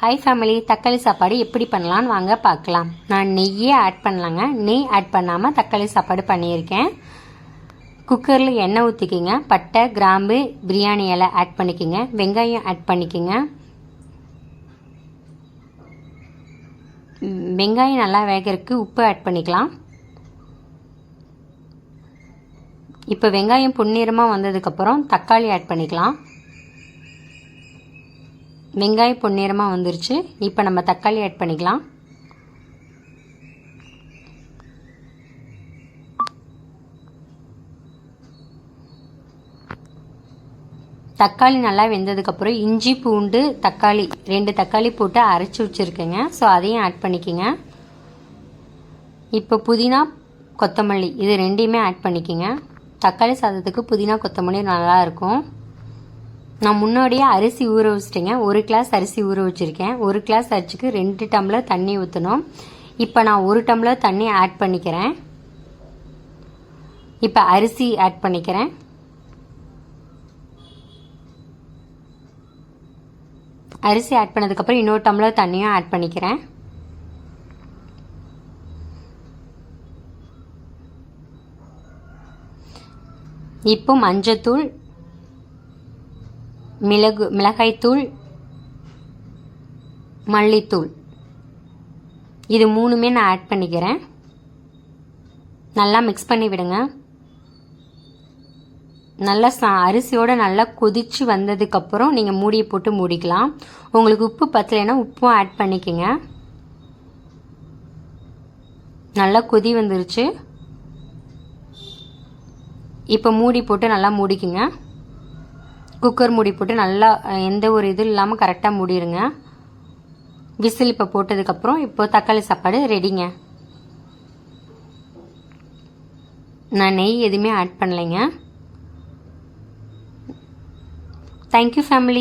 High family தக்காளி சாப்பாடு எப்படி பண்ணலான்னு வாங்க பார்க்கலாம். நான் நெய்யே ஆட் பண்ணலாங்க. நெய் ஆட் பண்ணாமல் தக்காளி சாப்பாடு பண்ணியிருக்கேன். குக்கரில் எண்ணெய் ஊற்றிக்கிங்க பட்டை கிராம்பு பிரியாணி இலை ஆட் பண்ணிக்கோங்க. வெங்காயம் ஆட் பண்ணிக்கோங்க. வெங்காயம் நல்லா வேகறதுக்கு உப்பு ஆட் பண்ணிக்கலாம். இப்போ வெங்காயம் பொன்னிறமாக வந்ததுக்கப்புறம் தக்காளி ஆட் பண்ணிக்கலாம். வெங்காயம் பொன்னிறமாக வந்துருச்சு. இப்போ நம்ம தக்காளி ஆட் பண்ணிக்கலாம். தக்காளி நல்லா வெந்ததுக்கப்புறம் இஞ்சி பூண்டு தக்காளி ரெண்டு தக்காளி போட்டு அரைச்சி வச்சுருக்கேங்க. ஸோ அதையும் ஆட் பண்ணிக்கோங்க. இப்போ புதினா கொத்தமல்லி இது ரெண்டையுமே ஆட் பண்ணிக்கோங்க. தக்காளி சாதத்துக்கு புதினா கொத்தமல்லி நல்லாயிருக்கும் நான் முன்னாடியே அரிசி ஊற வச்சிட்டேங்க. ஒரு கிளாஸ் அரிசி ஊற வச்சுருக்கேன். ஒரு கிளாஸ் அரிசிக்கு ரெண்டு டம்ளர் தண்ணி ஊற்றணும் இப்போ நான் ஒரு டம்ளர் தண்ணி ஆட் பண்ணிக்கிறேன். இப்போ அரிசி ஆட் பண்ணிக்கிறேன். அரிசி ஆட் பண்ணதுக்கப்புறம் இன்னொரு டம்ளர் தண்ணியும் ஆட் பண்ணிக்கிறேன். இப்போ மஞ்சத்தூள் மிளகு மிளகாய்த்தூள் மல்லித்தூள். இது மூணுமே நான் ஆட் பண்ணிக்கிறேன். நல்லா மிக்ஸ் பண்ணி விடுங்க. நல்லா சா அரிசியோட நல்லா கொதித்து வந்ததுக்கப்புறம் நீங்கள் மூடியை போட்டு மூடிக்கலாம். உங்களுக்கு உப்பு பத்தலைன்னா உப்பும் ஆட் பண்ணிக்கோங்க. நல்லா கொதி வந்துருச்சு. இப்போ மூடி போட்டு நல்லா மூடிக்குங்க. குக்கர் மூடி போட்டு நல்லா எந்த ஒரு இதுவும் இல்லாமல் கரெக்டாக மூடிடுங்க விசில் இப்போ போட்டதுக்கப்புறம் இப்போது தக்காளி சாப்பாடு ரெடிங்க நான் நெய் எதுவுமே ஆட் பண்ணலைங்க. Thank you family